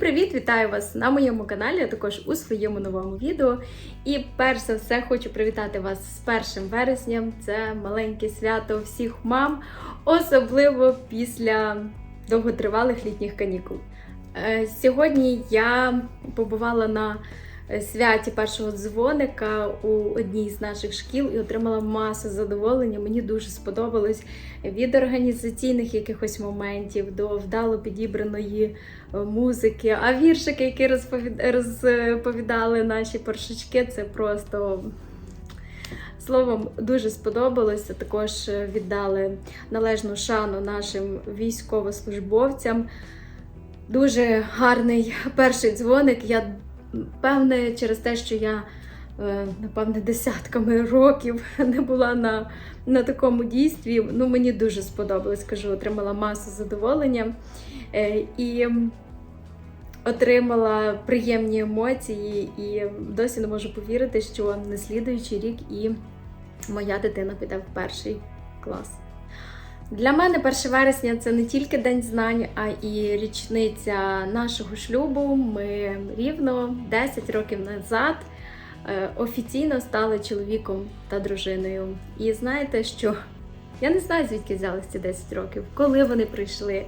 Привіт! Вітаю вас на моєму каналі, а також у своєму новому відео. І перш за все хочу привітати вас з 1 вересням. Це маленьке свято всіх мам, особливо після довготривалих літніх канікул. Е, Сьогодні я побувала на святі першого дзвоника у одній з наших шкіл і отримала масу задоволення. Мені дуже сподобалось від організаційних якихось моментів до вдало підібраної музики. А віршики, які розповідали наші першачки, це просто. Словом, дуже сподобалося. Також віддали належну шану нашим військовослужбовцям. Дуже гарний перший дзвоник. Я певне, через те, що я е, напевне десятками років не була на, на такому дійстві. Ну, мені дуже сподобалось, кажу, отримала масу задоволення і отримала приємні емоції, і досі не можу повірити, що на слідуючий рік і моя дитина піде в перший клас. Для мене 1 вересня це не тільки день знань, а і річниця нашого шлюбу. Ми рівно 10 років назад е, офіційно стали чоловіком та дружиною. І знаєте, що я не знаю, звідки взялися ці 10 років, коли вони прийшли.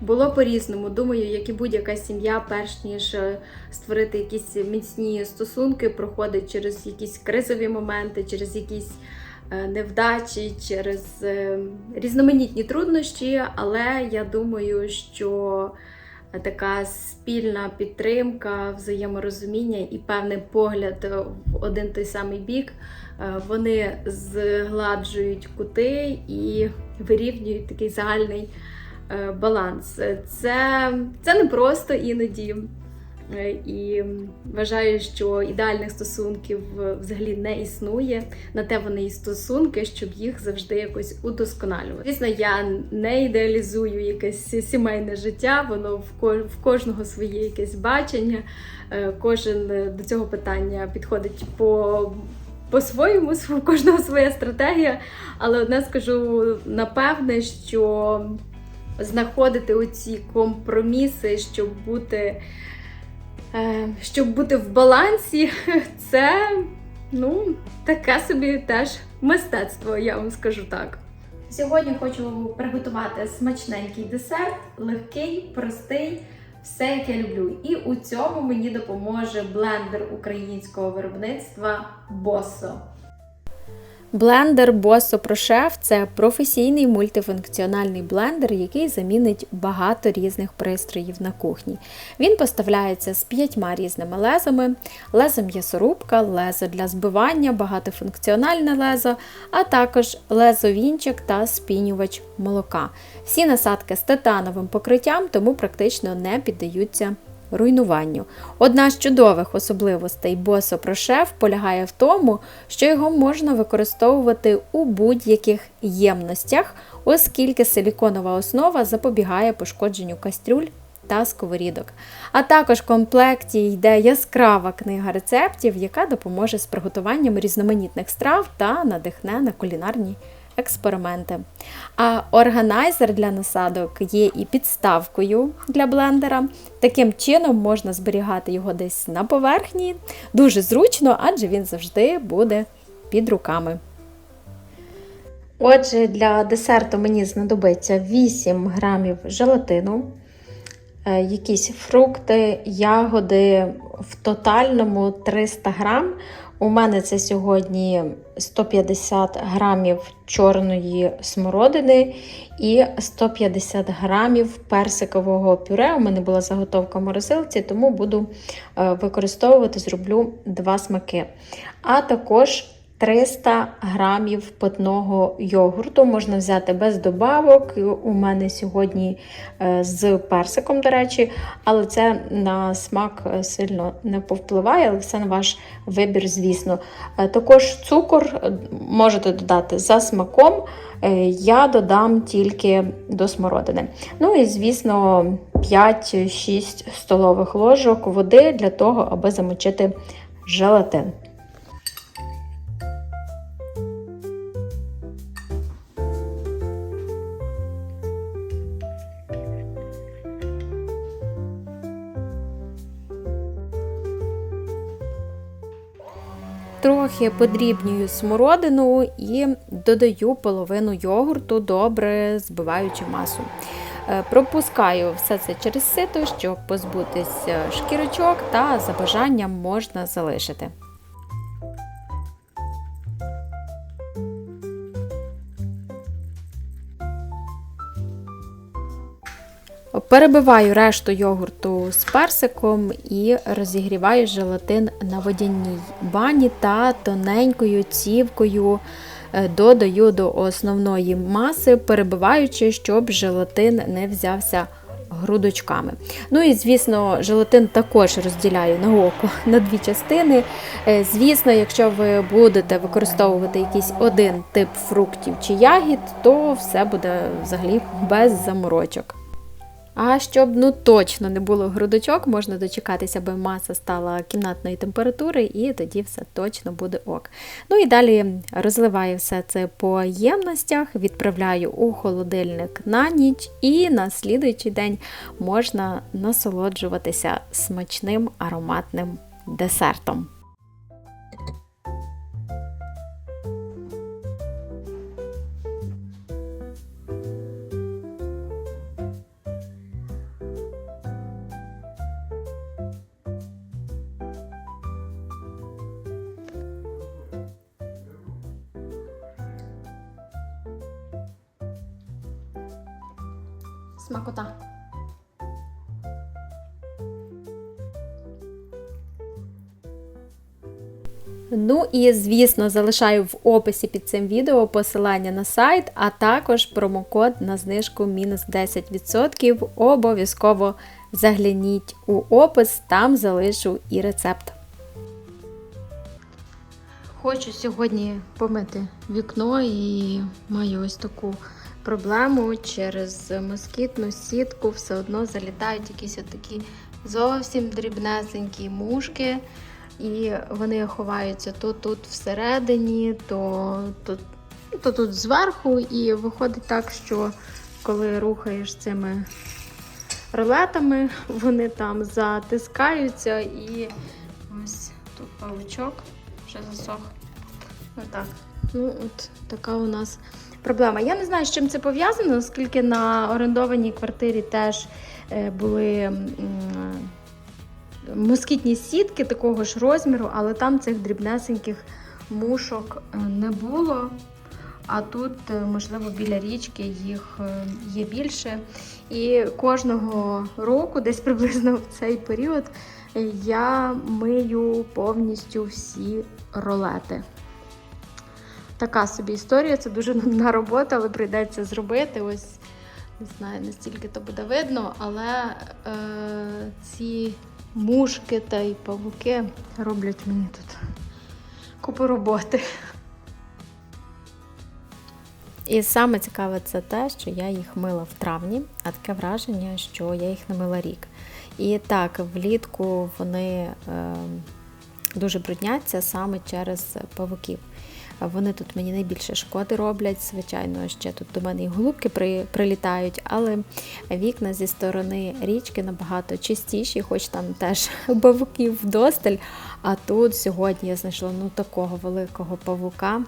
Було по-різному. Думаю, як і будь-яка сім'я, перш ніж е, створити якісь міцні стосунки, проходить через якісь кризові моменти, через якісь е, невдачі, через е, різноманітні труднощі. Але я думаю, що така спільна підтримка, взаєморозуміння і певний погляд в один той самий бік, вони згладжують кути і вирівнюють такий загальний баланс. Це, це не просто іноді. Е, І вважаю, що ідеальних стосунків е, взагалі не існує. На те вони і стосунки, щоб їх завжди якось удосконалювати. Звісно, я не ідеалізую якесь сімейне життя, воно в ко- кожного своє якесь бачення. Е, Кожен е, до цього питання підходить по. По-своєму, у кожного своя стратегія, але одне скажу напевне, що знаходити оці компроміси, щоб бути Е, щоб бути в балансі, це ну, таке собі теж мистецтво, я вам скажу так. Сьогодні хочу приготувати смачненький десерт, легкий, простий, все як я люблю. І у цьому мені допоможе блендер українського виробництва Bosso. Блендер Bosso ProChef – це професійний мультифункціональний блендер, який замінить багато різних пристроїв на кухні. Він поставляється з п'ятьма різними лезами: лезо м'ясорубка, лезо для збивання, багатофункціональне лезо, а також лезо-вінчик та спінювач молока. Всі насадки з титановим покриттям, тому практично не піддаються руйнуванню. Одна з чудових особливостей ProChef полягає в тому, що його можна використовувати у будь-яких ємностях, оскільки силіконова основа запобігає пошкодженню кастрюль та сковорідок. А також в комплекті йде яскрава книга рецептів, яка допоможе з приготуванням різноманітних страв та надихне на кулінарні експерименти. А органайзер для насадок є і підставкою для блендера. Таким чином можна зберігати його десь на поверхні. Дуже зручно, адже він завжди буде під руками. Отже, для десерту мені знадобиться 8 грамів желатину, е, якісь фрукти, ягоди в тотальному 300 грам. У мене це сьогодні 150 грамів чорної смородини і 150 грамів персикового пюре. У мене була заготовка в морозилці, тому буду е, використовувати, зроблю два смаки. А також 300 грамів питного йогурту можна взяти без добавок. У мене сьогодні е, з персиком, до речі, але це на смак е, сильно не повпливає, але це на ваш вибір, звісно. Е, Також цукор можете додати за смаком. Я додам тільки до смородини. Ну і, звісно, 5-6 столових ложок води для того, аби замочити желатин. Трохи подрібнюю смородину і додаю половину йогурту, добре збиваючи масу. Е, Пропускаю все це через сито, щоб позбутись е, шкірочок, та за бажанням можна залишити. Перебиваю решту йогурту з персиком і розігріваю желатин на водяній бані та тоненькою цівкою е, додаю до основної маси, перебиваючи, щоб желатин не взявся грудочками. Ну і звісно, желатин також розділяю на око на дві частини. Е, Звісно, якщо ви будете використовувати якийсь один тип фруктів чи ягід, то все буде взагалі без заморочок. А щоб ну точно не було грудочок, можна дочекатися, аби маса стала кімнатної температури, і тоді все точно буде ок. Ну і далі розливаю все це по ємностях, відправляю у холодильник на ніч, і на слідуючий день можна насолоджуватися смачним ароматним десертом. Смакота. Ну і звісно, залишаю в описі під цим відео посилання на сайт, а також промокод на знижку мінус 10%. Обов'язково загляніть у опис, там залишу і рецепт. Хочу сьогодні помити вікно і маю ось таку проблему через москітну сітку. Все одно залітають якісь такі зовсім дрібнесенькі мушки. І вони ховаються то тут всередині, то, то, то тут зверху. І виходить так, що коли рухаєш цими рулетами, вони там затискаються і ось тут павучок вже засох. Отак. Ну, от така у нас проблема. Я не знаю, з чим це пов'язано, оскільки на орендованій квартирі теж е, були. м, москітні сітки такого ж розміру, але там цих дрібнесеньких мушок е, не було. А тут, е, можливо, біля річки їх е, є більше. І кожного року, десь приблизно в цей період, е, я мию повністю всі ролети. Така собі історія, це дуже нудна робота, але прийдеться зробити. Ось не знаю, настільки то буде видно, але е, ці мушки та й павуки роблять мені тут купу роботи. І саме цікаве це те, що я їх мила в травні, а таке враження, що я їх не мила рік. І так, влітку вони е, дуже брудняться саме через павуків. Вони тут мені найбільше шкоди роблять. Звичайно, ще тут до мене і голубки при, прилітають, але вікна зі сторони річки набагато чистіші, хоч там теж павуків вдосталь. А тут сьогодні я знайшла ну, такого великого павука.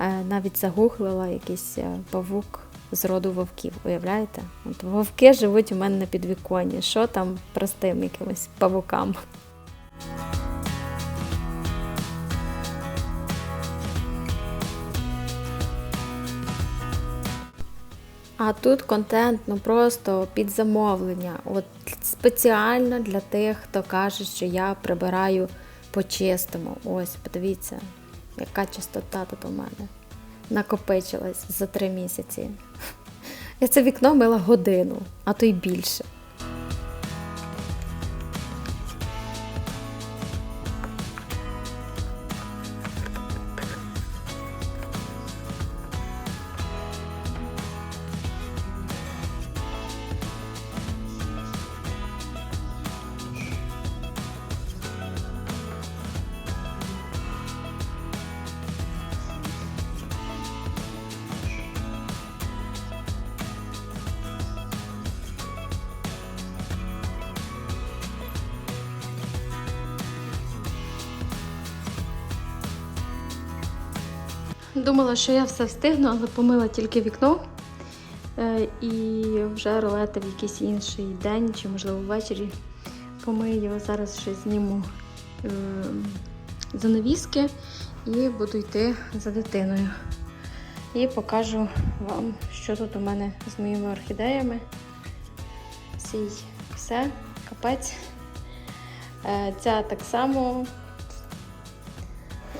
Е, Навіть загуглила якийсь е, павук з роду вовків. Уявляєте? От вовки живуть у мене на підвіконні. Що там простим якимось павукам? А тут контент ну просто під замовлення. От спеціально для тих, хто каже, що я прибираю по-чистому. Ось, подивіться, яка чистота тут у мене накопичилась за три місяці. Я це вікно мила годину, а то й більше. Думала, що я все встигну, але помила тільки вікно. Е, І вже рулети в якийсь інший день, чи, можливо, ввечері помию. Зараз ще зніму е, занавіски і буду йти за дитиною. І покажу вам, що тут у мене з моїми орхідеями. Цій все, капець. Е, Ця так само.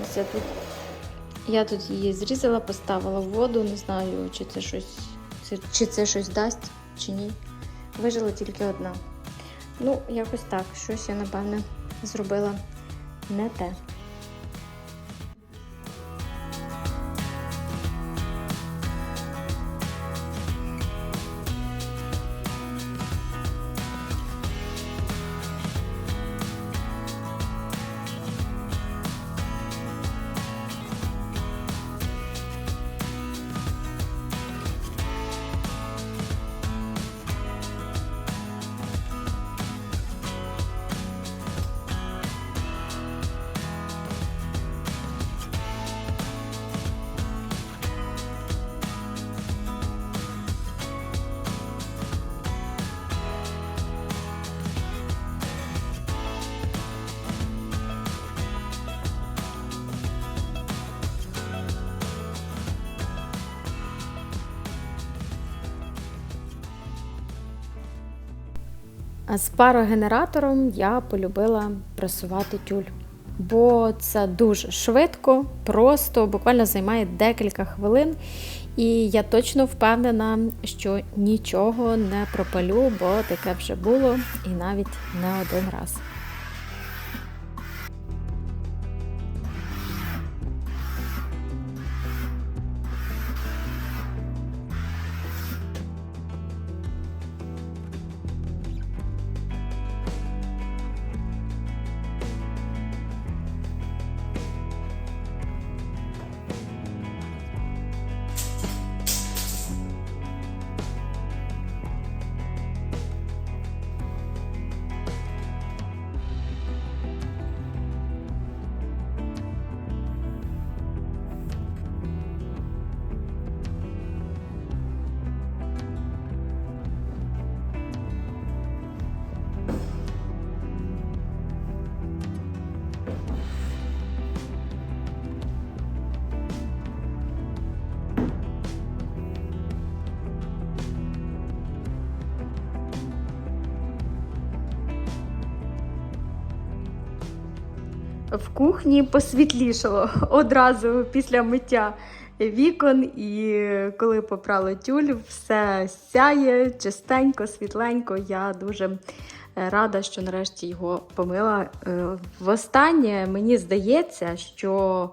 Ось я тут я тут її зрізала, поставила в воду, не знаю, чи це щось, чи це щось дасть, чи ні. Вижила тільки одна. Ну, якось так. Щось я, напевне, зробила не те. З парогенератором я полюбила пресувати тюль. Бо це дуже швидко, просто буквально займає декілька хвилин. І я точно впевнена, що нічого не пропалю, бо таке вже було і навіть не один раз. В кухні посвітлішало одразу після миття вікон, і коли попрали тюль, все сяє чистенько, світленько. Я дуже е, рада, що нарешті його помила. Е, Востаннє мені здається, що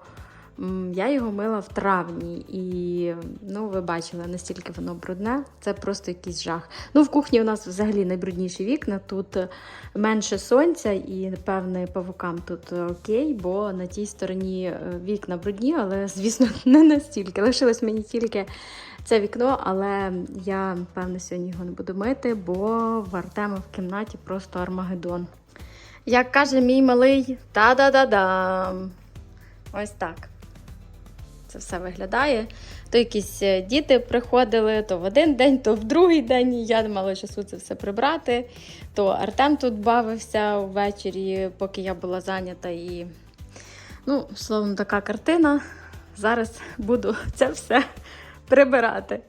я його мила в травні, і ну, ви бачили, настільки воно брудне. Це просто якийсь жах. Ну, в кухні у нас взагалі найбрудніші вікна. Тут менше сонця, і напевне павукам тут окей, бо на тій стороні е, вікна брудні, але звісно не настільки. Лишилось мені тільки це вікно, але я певне сьогодні його не буду мити, бо в Артема в кімнаті просто армагеддон. Як каже мій малий, та-да-да-дам. Ось так. Це все виглядає. То якісь е, діти приходили то в один день, то в другий день. Я не мала часу це все прибрати. То Артем тут бавився ввечері, поки я була зайнята. І, ну, словом, така картина. Зараз буду це все прибирати.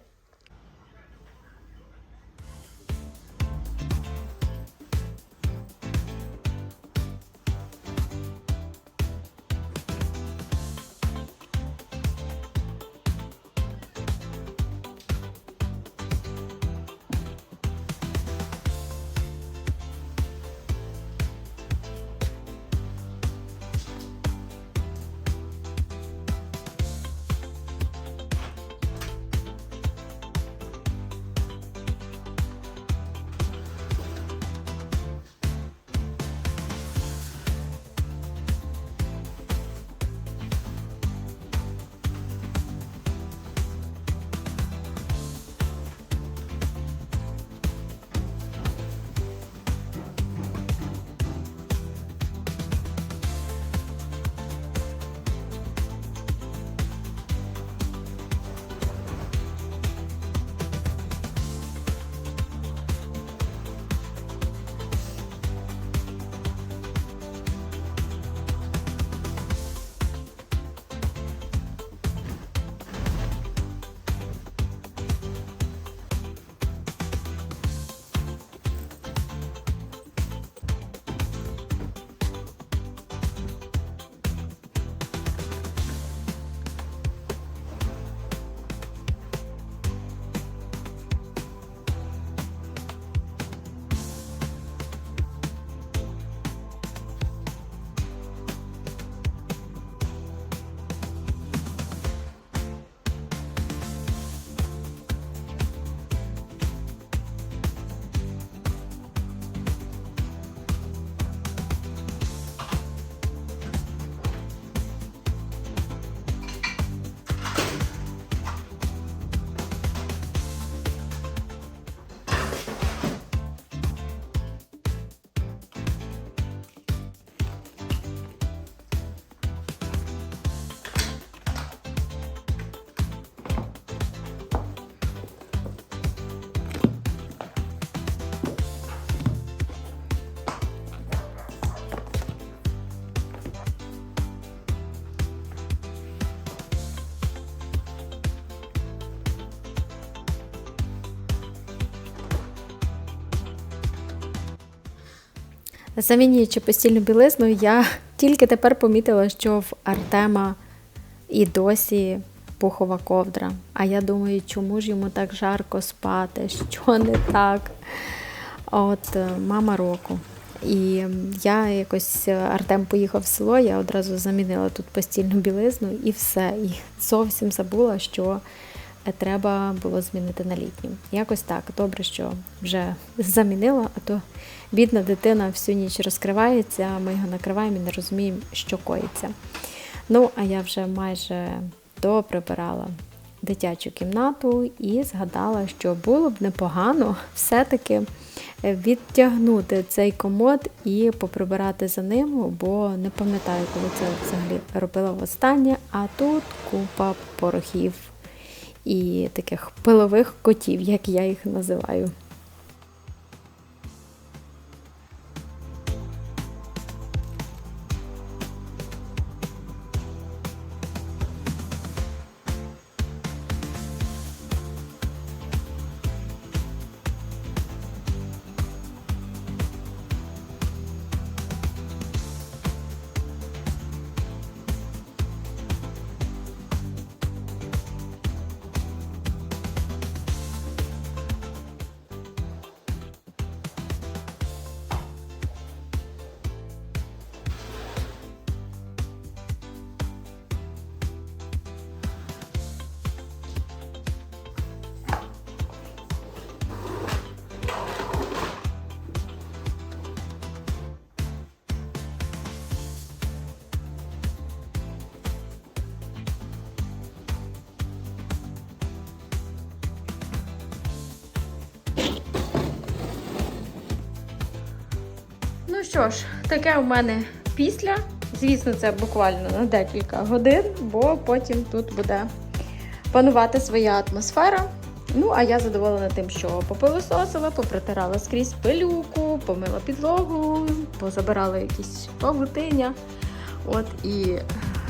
Замінюючи постільну білизну, я тільки тепер помітила, що в Артема і досі пухова ковдра. А я думаю, чому ж йому так жарко спати? Що не так? От е, мама року. І я якось е, Артем поїхав в село, я одразу замінила тут постільну білизну і все. І зовсім забула, що треба було змінити на літню. Якось так. Добре, що вже замінила, а то бідна дитина всю ніч розкривається, ми його накриваємо і не розуміємо, що коїться. Ну, а я вже майже доприбирала дитячу кімнату і згадала, що було б непогано все-таки відтягнути цей комод і поприбирати за ним, бо не пам'ятаю, коли це взагалі робила востаннє. А тут купа порохів і таких пилових котів, як я їх називаю. Що ж, таке у мене після. Звісно, це буквально на декілька годин, бо потім тут буде панувати своя атмосфера. Ну, а я задоволена тим, що попилососила, попритирала скрізь пилюку, помила підлогу, позабирала якісь павутиння. От і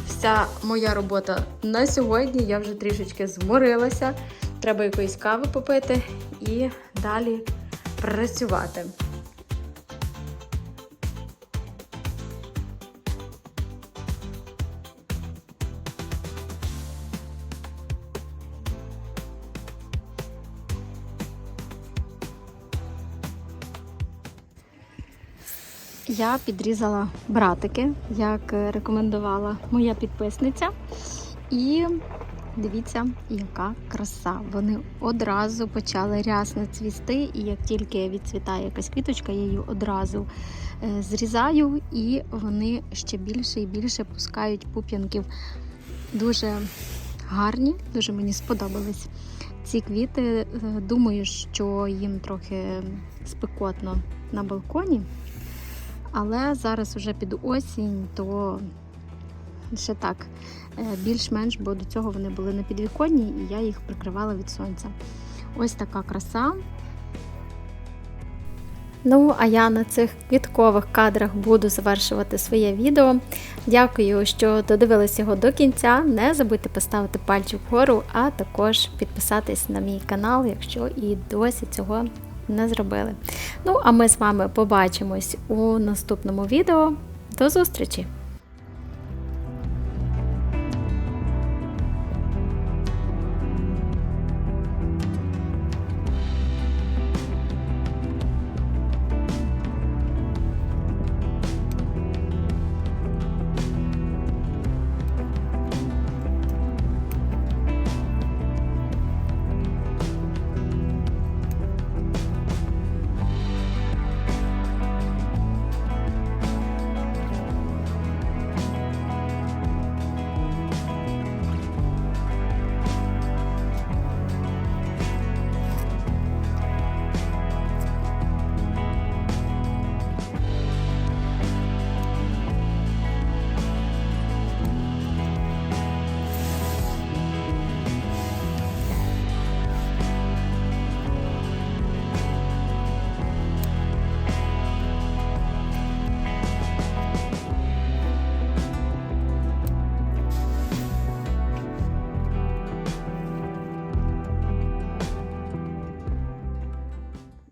вся моя робота на сьогодні. Я вже трішечки зморилася. Треба якоїсь кави попити і далі працювати. Я підрізала братики, як рекомендувала моя підписниця. І дивіться, яка краса. Вони одразу почали рясно цвісти, і як тільки відцвітає якась квіточка, я її одразу е, зрізаю, і вони ще більше і більше пускають пуп'янків. Дуже гарні, дуже мені сподобались ці квіти. Е, Думаю, що їм трохи спекотно на балконі. Але зараз вже під осінь, то ще так е, більш-менш, бо до цього вони були на підвіконні, і я їх прикривала від сонця. Ось така краса. Ну, а я на цих квіткових кадрах буду завершувати своє відео. Дякую, що додивились його до кінця. Не забудьте поставити пальчик вгору, а також підписатись на мій канал, якщо і досі цього не зробили. Ну, а ми з вами побачимось у наступному відео. До зустрічі!